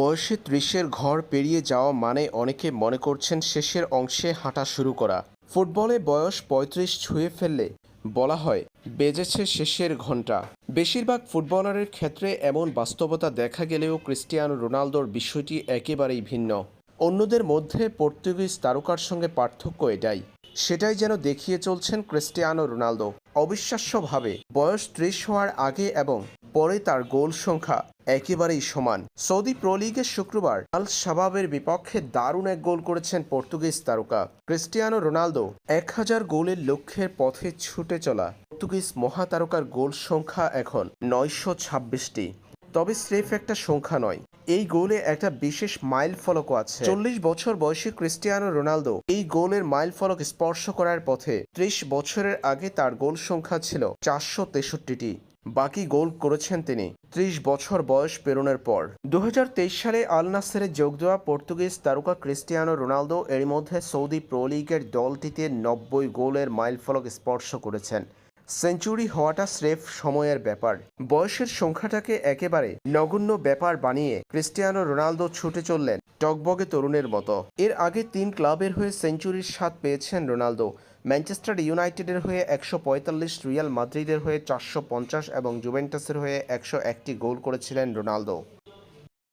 বয়সে ত্রিশের ঘর পেরিয়ে যাওয়া মানে অনেকে মনে করছেন শেষের অংশে হাঁটা শুরু করা। ফুটবলে বয়স পঁয়ত্রিশ ছুঁয়ে ফেললে, বলা হয়, বেজেছে শেষের ঘণ্টা বেশিরভাগ ফুটবলারের ক্ষেত্রে এমন বাস্তবতা দেখা গেলেও ক্রিস্টিয়ানো রোনালদোর বিষয়টি একেবারেই ভিন্ন। অন্যদের মধ্যে পর্তুগিজ তারকার সঙ্গে পার্থক্য এটাই। সেটাই যেন দেখিয়ে চলছেন ক্রিস্টিয়ানো রোনালদো। অবিশ্বাস্যভাবে, বয়স ত্রিশ হওয়ার আগে এবং পরে তার গোল সংখ্যা একেবারেই সমান। সৌদি প্রো লিগের শুক্রবার আল শাবাবের বিপক্ষে দারুণ এক গোল করেছেন পর্তুগিজ তারকা ক্রিস্টিয়ানো রোনালদো। এক হাজার গোলের লক্ষ্যের পথে ছুটে চলা পর্তুগিজ মহাতারকার গোল সংখ্যা এখন নয়শো ছাব্বিশটি। তবে স্রেফ একটা সংখ্যা নয়, এই গোলে একটা বিশেষ মাইল ফলকও আছে। চল্লিশ বছর বয়সী ক্রিস্টিয়ানো রোনালদো এই গোলের মাইল ফলক স্পর্শ করার পথে ত্রিশ বছরের আগে তার গোল সংখ্যা ছিল চারশো তেষট্টিটি। বাকি গোল করেছেন তিনি। ত্রিশ বছর বয়স পেরোনোর পর। দুহাজার তেইশ সালে আল নাসেরে যোগ দেওয়া পর্তুগিজ তারকা ক্রিস্টিয়ানো রোনালদো এর মধ্যে সৌদি প্রো লিগের দলটিতে নব্বই গোলের মাইল ফলক স্পর্শ করেছেন। সেঞ্চুরি হওয়াটা স্রেফ সময়ের ব্যাপার। বয়সের সংখ্যাটাকে একেবারে নগণ্য ব্যাপার বানিয়ে ক্রিস্টিয়ানো রোনালদো ছুটে চললেন। টকবগে তরুণের মতো। এর আগে তিন ক্লাবের হয়ে সেঞ্চুরির স্বাদ পেয়েছেন রোনালদো। ম্যানচেস্টার ইউনাইটেডের হয়ে একশো পঁয়তাল্লিশ, রিয়াল মাদ্রিদের হয়ে চারশো পঞ্চাশ এবং জুভেন্টাসের হয়ে একশো একটি গোল করেছিলেন রোনালদো।